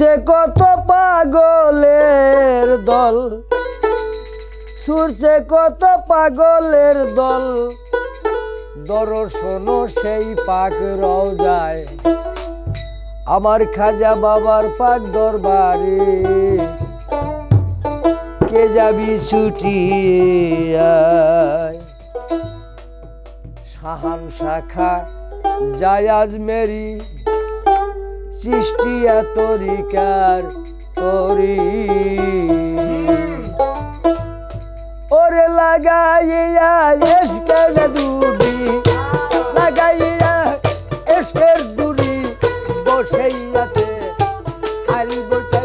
ছুটছে কত পাগলের দল। ছুটছে কত পাগলের দল। দর্শন সেই পাক যায় আমার খাজা বাবার পাক দরবারে। কে যাবি ছুটি সাহান শাখা জায়াজ মেরি। সৃষ্টিয়া তরিকার তরি। ওরে লাগাইয়া এসকে দুডি লাগাইয়া এসকের দুরি আছে বইটাই বসে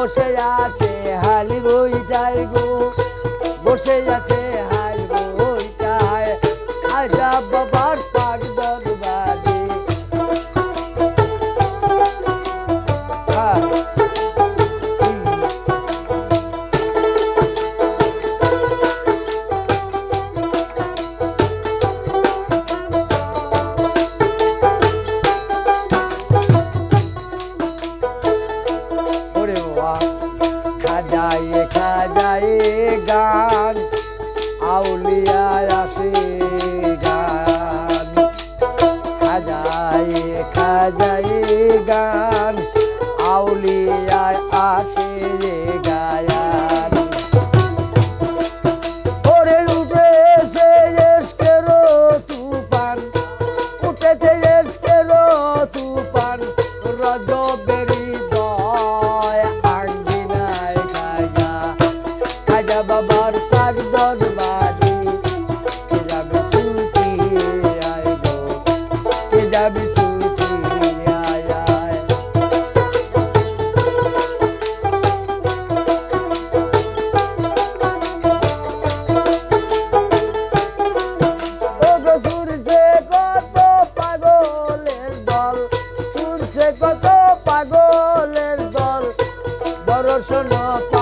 বসে আছে হালি বইটাই গো বসে আছে গান, আউলিয়ায় আসে গান। খাজায় খাজায় গান, আউলিয়ায় আসে গায়ান। ওরে উঠেছে এসকেরো তুফান, উঠেছে এসকেরো তুফান, রজবেরি সুরছে কত পাগলের দল? দর্শন পাগ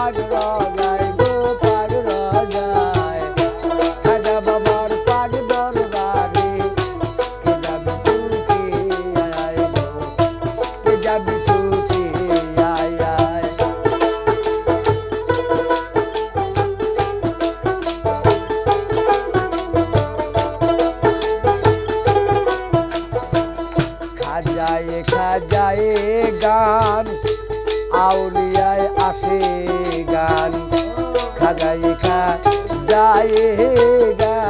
খাজায় খাজায় গান আউলিয়ায় আসে গান। খাজায় খাজায় গান।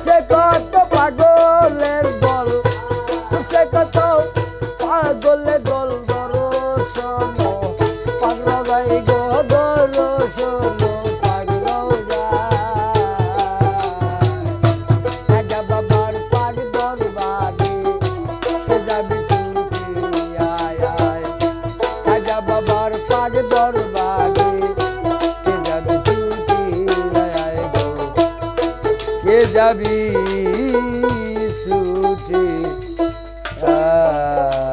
আছে কর কে যাবি ছুটে তা